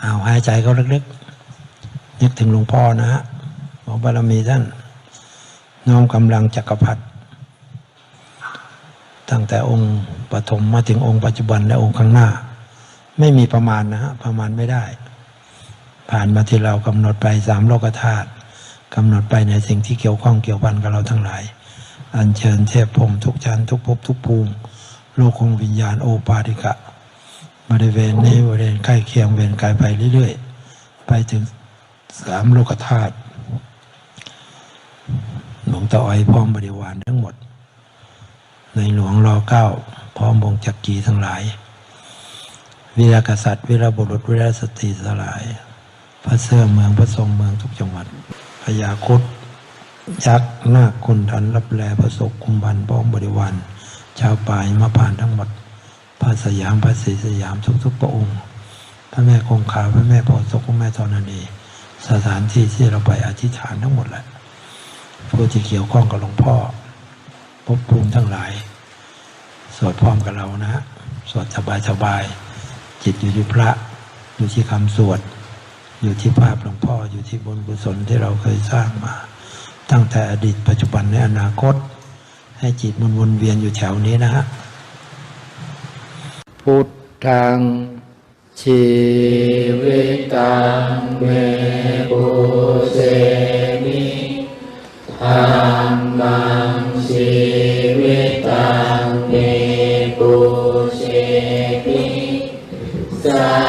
เอาหายใจเขาลึกๆนึกถึงหลวงพ่อนะฮะบอกบารมีท่าน น้อมกำลังจักรพรรดิตั้งแต่องค์ปฐมมาถึงองค์ปัจจุบันและองค์ข้างหน้า ไม่มีประมาณนะฮะประมาณไม่ได้ ผ่านมาที่เรากำหนดไปสามโลกธาตุกำหนดไปในสิ่งที่เกี่ยวข้องเกี่ยวพันกับเราทั้งหลาย อัญเชิญเทพพรมทุกชั้นทุกภพทุกภูมิโลกของวิญญาณโอปาติกะ บริเวณนี้บริเวณใกล้เคียงเวียนกายไปเรื่อยๆ ไปถึงสามโลกธาตุหลวงตาอ้อยพร้อมบริวารทั้งหมด ในหลวงรอเก้าพร้อมวงจักรีทั้งหลาย วีรกษัตริย์วีรบุรุษวีรสตรีสลาย พระเสื้อเมืองพระทรงเมืองทุกจังหวัดพญาคุดยักษ์นาคคุณทันรับแลประสบคุมบันพ้องบริวารชาวป่ายมาผ่านทั้งหมด พระสยามพระศรีสยามทุกๆพระองค์ พระแม่คงคาพระแม่โพธิ์ศพพระแม่ธรณีสถานที่ที่เราไปอธิษฐานทั้งหมดแหละผู้ที่เกี่ยวข้องกับหลวงพ่อภพภูมิทั้งหลาย สวดพร้อมกับเรานะสวดสบายสบายจิตอยู่ที่พระ อยู่ที่คำสวด อยู่ที่ภาพหลวงพ่ออยู่ที่บุญกุศลที่เราเคยสร้างมา ตั้งแต่อดีตปัจจุบันในอนาคต ให้จิตมันวนเวียนอยู่แถวนี้นะฮะ พุทธังชีวิตังเมปุเสมิธรรมังชีวิตังเมปุเสมิสั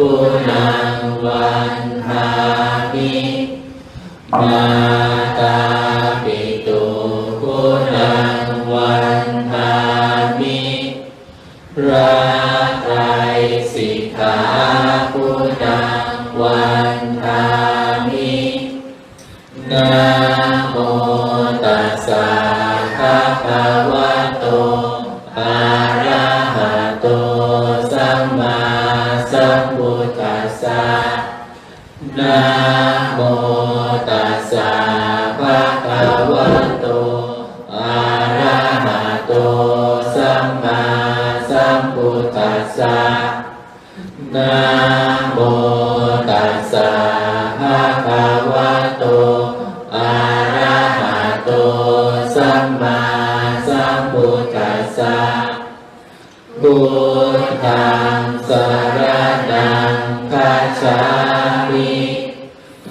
คุณังวันทามินา มพุทธัสสะนะโมตัสสะภะคะวะโตอะระหะโตสัมมาสัมพุทธัสสะพุทธังสรณังคัจฉามิ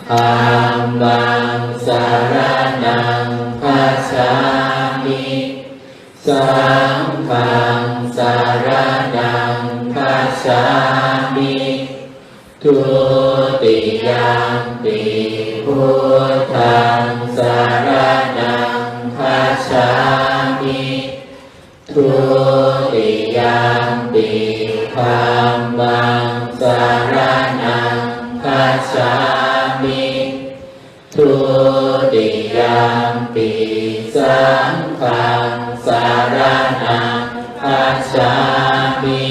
ธัมมังสรณังคัจฉามิสังฆัง สรณังคัจฉามิทุติยมปิพุทธังสารณังคัจฉามิทุติยมปิธรรมังสารนังคัจฉามิทุติยมปิสังฆังสารนัง คัจฉามิ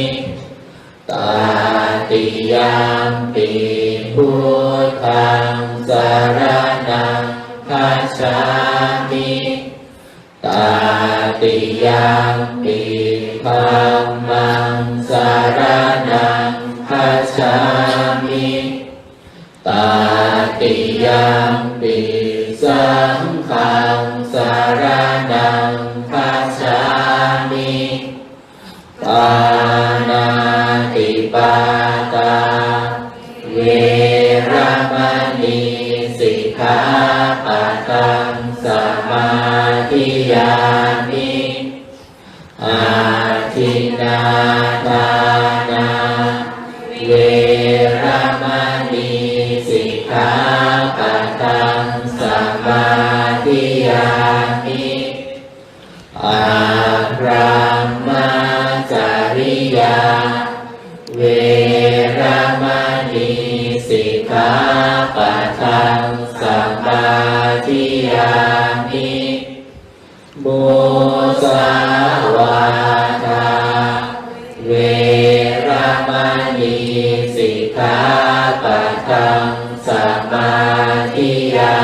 ตาติยมปิพุทธังสารนังคัจฉามิตาติยมปิธรรมังสาร ยามิอาทินาทานาเวรมณีสิกขาปะทังสมาธิยามิอาพรามาจาริยา เวรมณีสิกขาป มุสาวาทาเวรมณีสิกขาปะทังสมาธิยา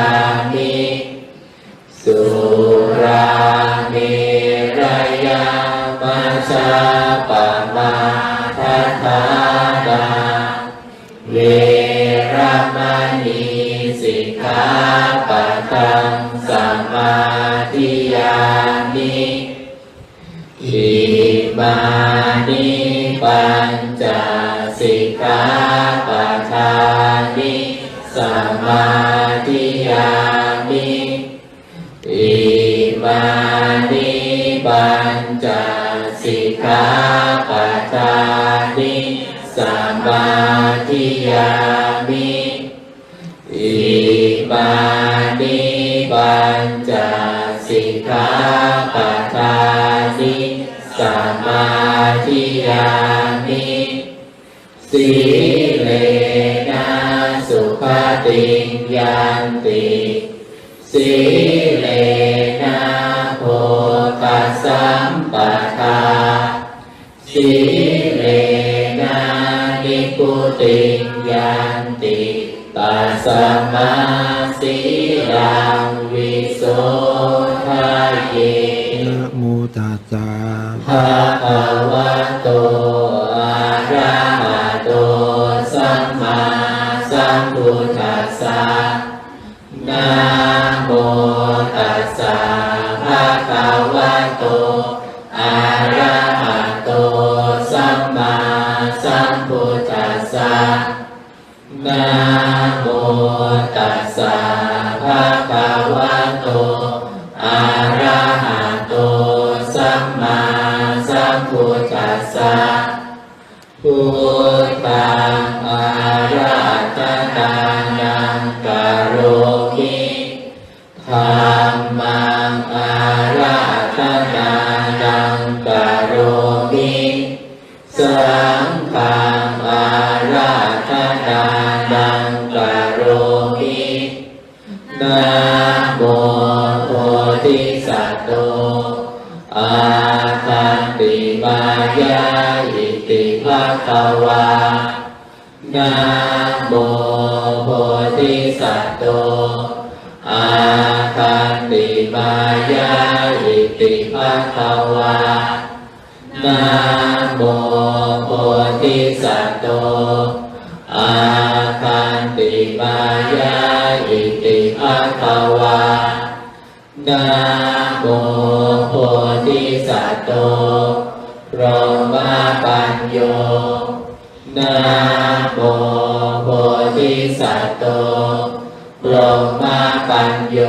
มิสุรามิระยามัชาปมาทัทนาเวรมณีสิกขาปะทังสมาธิ ยามิอิมานิปัญจสิกขาปะทานิสมาธิยามิอิมานิปัญจสิกขาปะทานิสมาธิยามิอิมา ธิยามิสีเลนะสุขติงยันติสีเลนะโพกัสสัมปทาสีเลนะนิพุติงยันติตัสสมาสีลังวิโสทายเยนะโมตัสสะ ธนานังกโรมิธัมมังอาราธนานังกโรมิสังฆังอาราธนานังกโรมินะโมโพธิสัตโตอาคันติมายาอิติภะคะวานะโม อาคันติมายาอิติภะควานะโมโพธิสัตว์โตอาคันติมายาอิติภะควานะโมโพธิสัตว์โตพรหมปัญโยนะโมโพธิสัตว์โต พรหมปัญโย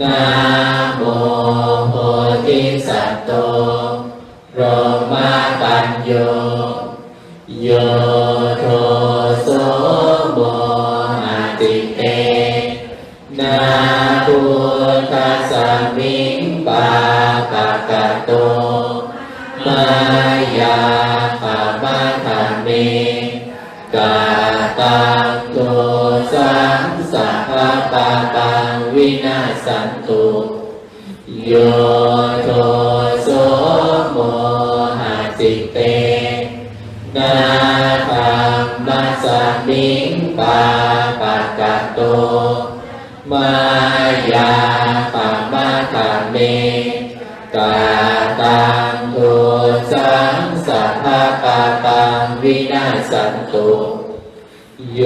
นะโมโพธิสัตโตพรหมปัญโยโยโทโสโมหติเตนาพุทธสมิงปาปะกะโตมายาขามะขะเมกา สันตุโยโทโสโมหะจิตเตนาคัมมัสมิงปาปะกะโต มายาปะมะขะเมกาตังโทสังสัพพะปะปังวินาสันตุโย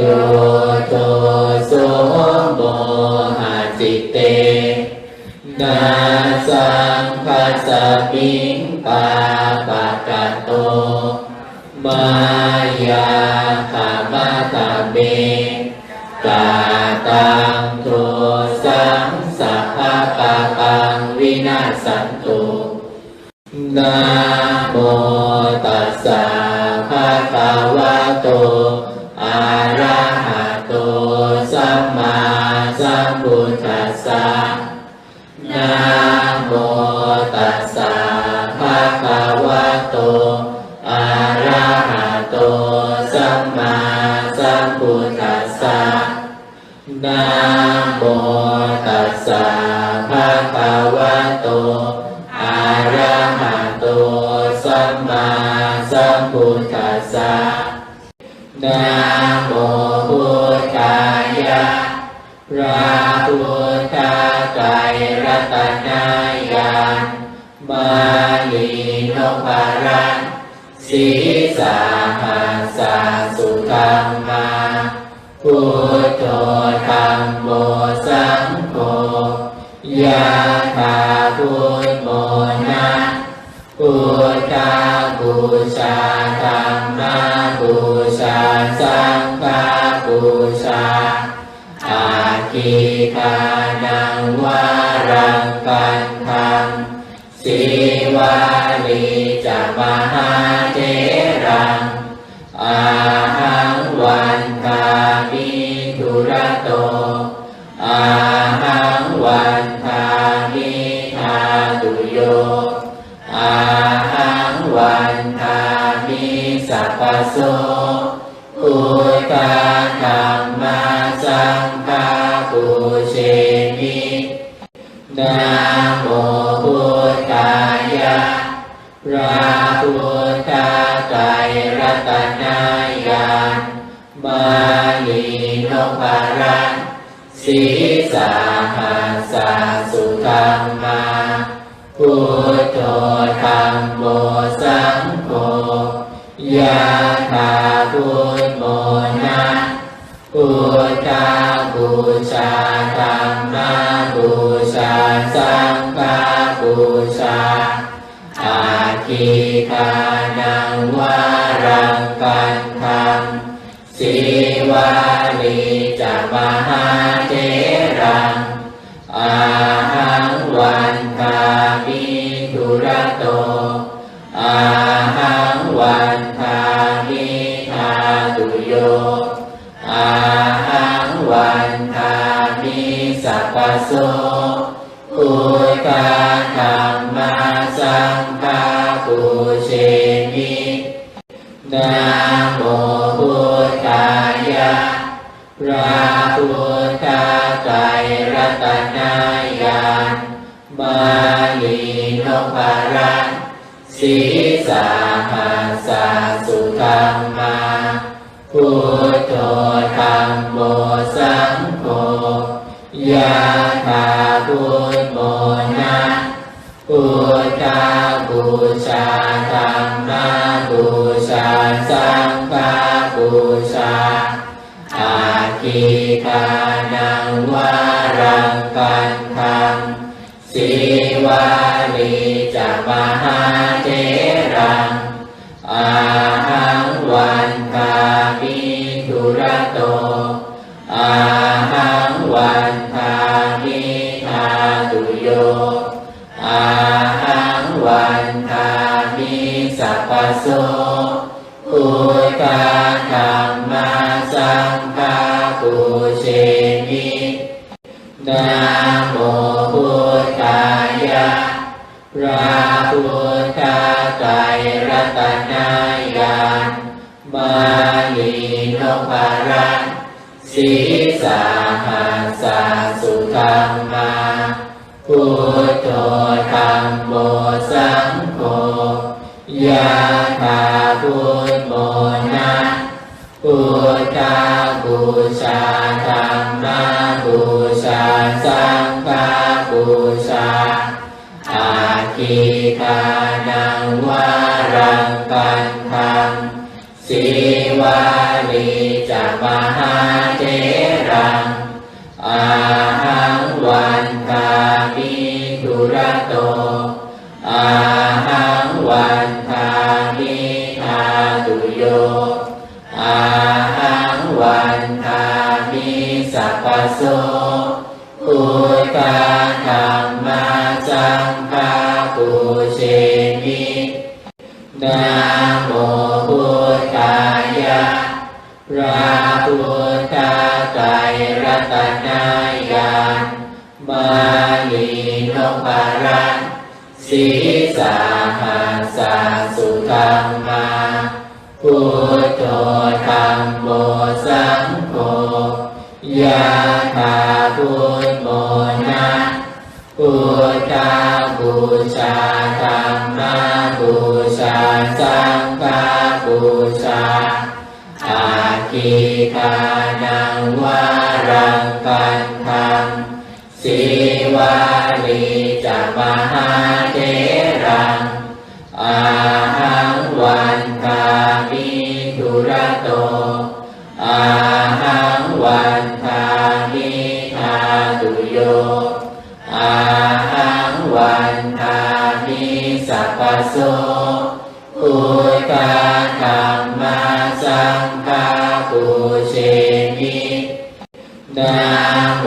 โทโสโมหะจิตเต นาสังคัสมิงปาปะกะโต มายาขามาตาเบกาตังโทสังสัพพะปะปังวินาสันตุนะโม ตัสสะภะคะวะโตอะระหะโตสัมมาสัมพุทธัสสะนะโมพุทธายะพระพุทธไตรรัตนายานมาลีนพรันสีสาหัสาสุธรรมา พุทโธธรรมโมสังโฆยะถาพุทโมนะพุทธาบูชาธรรมบูชาสังฆาบูชาอาคิทานังวารังกันทังสีวาลีจะมหาเทรังอา สัพพโสพุทธาธรรมาสังฆาปุเชมินะโมพุทธายะพระพุทธไตรรัตนายานมาลีนพรัตน์สีสาหัสสุธรรมาพุทโธธรรมโมสัง ยะถาพุทโมนะพุทธาบูชาธรรมบูชาสังฆบูชาอาคิทานังวารังกันทังสีวาลีจะมหาเทรังอาหังวันทามิทุระโต ยอาหังวันทามิสัพพโสพุทธาธรรมาสังฆาปุเชมินะโมพุทธายะพระพุทธไตรรัตนายานมาลีนพรันสีสาหัสสุธรรมา โธธรรมโมสังโฆยะถาพุทโมนะพุทธาบูชาธรรมบูชาสังฆบูชาอาคิทานังวารังกันทังสีวาลีจะมหา สพุทธาธรรมาสังฆาปุเชมินะโมพุทธายะพระพุทธไตรรัตนายานมาลีนพรัตน์สีสาหัสาสุธรรมาพุทโธธรรมโมสังโฆ ยะถาพุทโมนะพุทธาบูชาธรรมาบูชาสังฆาบูชาอาคิทานังวารังกันทังสีวาลีจะมหา วันทามิสัพโสพุทธาธรรมาสังฆาปุเชมินะโมพุทธายะพระพุทธไตรรัตนายานมาลีนพรันสีสาหัสสุธรรมาพุ โธธรรมโมสังโฆยะถาพุทโมนะพุทธาบูชาธรรมบูชาสังฆบูชาอาคีทานังวารังกันทังสีวาลีจะมหาเทรังอา สัพพโสพุทธาธรรมาสังฆาปุเชมินะโม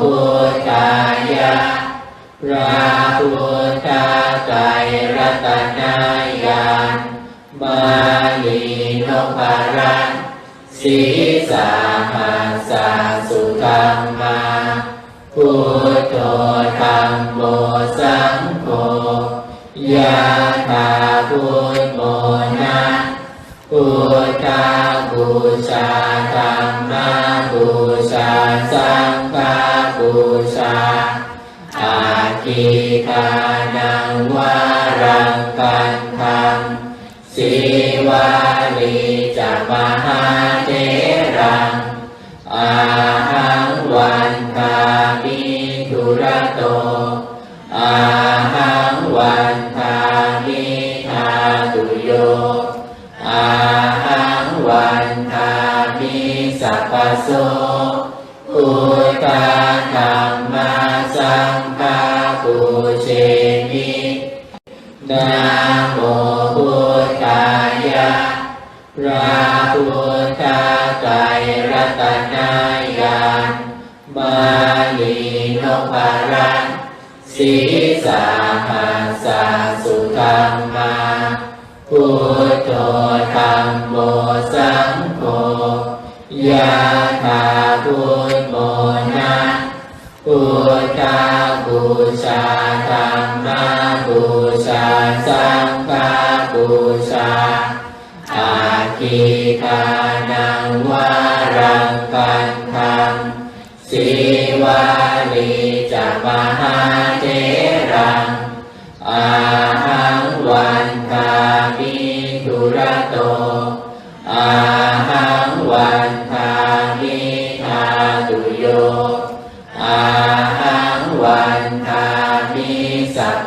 พุทธายะพระพุทธไตรรัตนายานมาลีนพรัตน์สีสาหาสาสุธรรมาพุทโธธรรมโมสังโฆ ยะถาพุทโมนะพุทธาบูชาธรรมาบูชาสังฆาบูชาอาทิทานังวารังกันทังสีวาลีจะมห โยอาหังวันทามิสัพโสพุทธาธรรมาสังฆาปุเชมินะโมพุทธายะพระพุทธไตรรัตนายานมาลีนพรันสีสาหาสสุธรรมา พุทโธธรรมโมสังโฆยะถาพุทโมนะพุทธาบูชาธรรมบูชาสังฆาบูชาอาคีทานังวารังกันทังสีวาลีจะมหาเทรังอา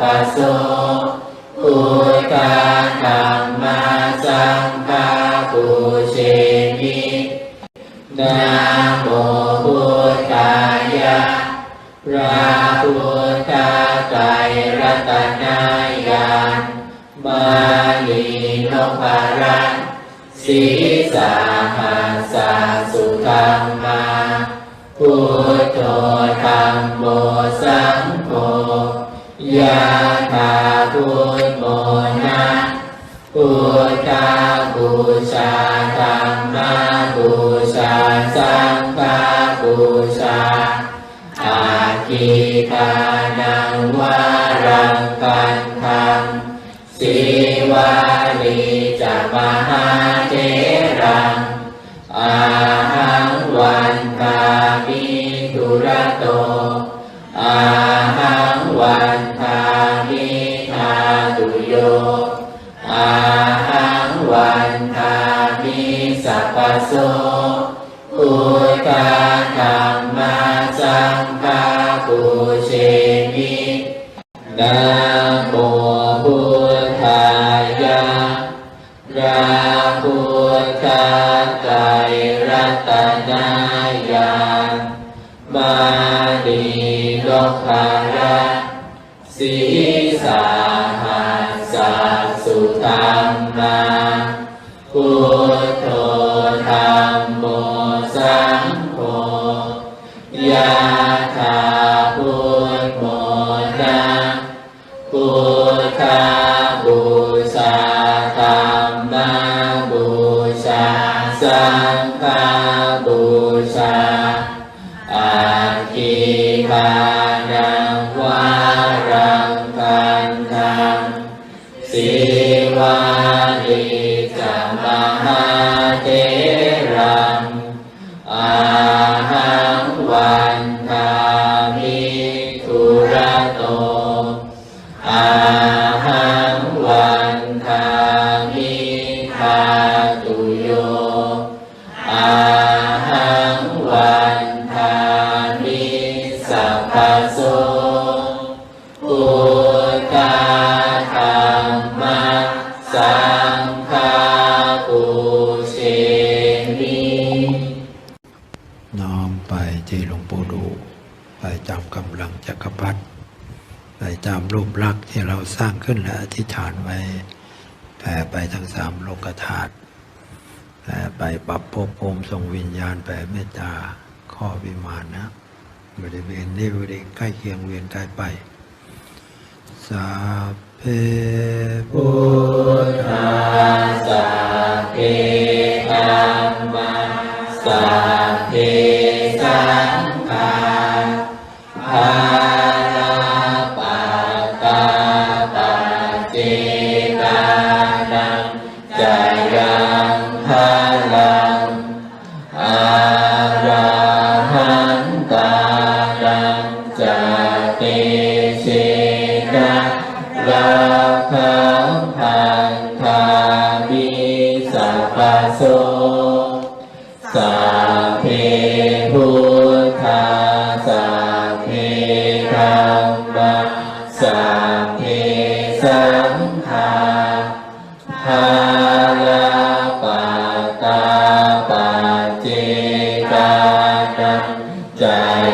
สัพพโสพุทธาธรรมาสังฆาปุเชมินะโมพุทธายะพระพุทธไตรรัตนายานมาลีนพรัตน์สีสาหาสาสุธรรมาพุทโธธรรมโมสังโฆ ยะถาพุทโมนะพุทธาบูชาธรรมบูชาสังฆาบูชาอาคีทานังวารังกันทังสีวาลีจะมหา วันทามิทาตุโยอาหังวันทามิสัพพโสพุตาธรรมาสังฆาปุเชมินะาามรูปลักษณ์ที่เราสร้างขึ้นและอธิษฐานไว้แผ่ไปทั้งสามโลกธาตุแผ่ไปปรับภพภูมิทรงวิญญาณแผ่เมตตาข้อวิมานนะบริเวณนี้บริเวณใกล้เคียงเวียนใกล้ไป สาเพพุทธาสาเพธรรมาสาเพสา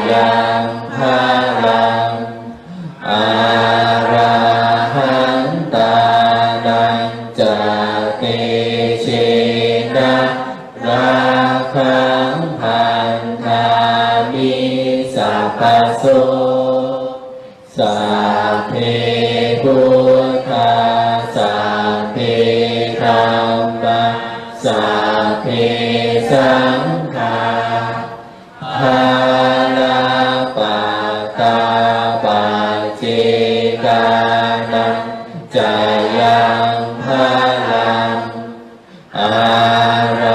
đàng Ha. Ara.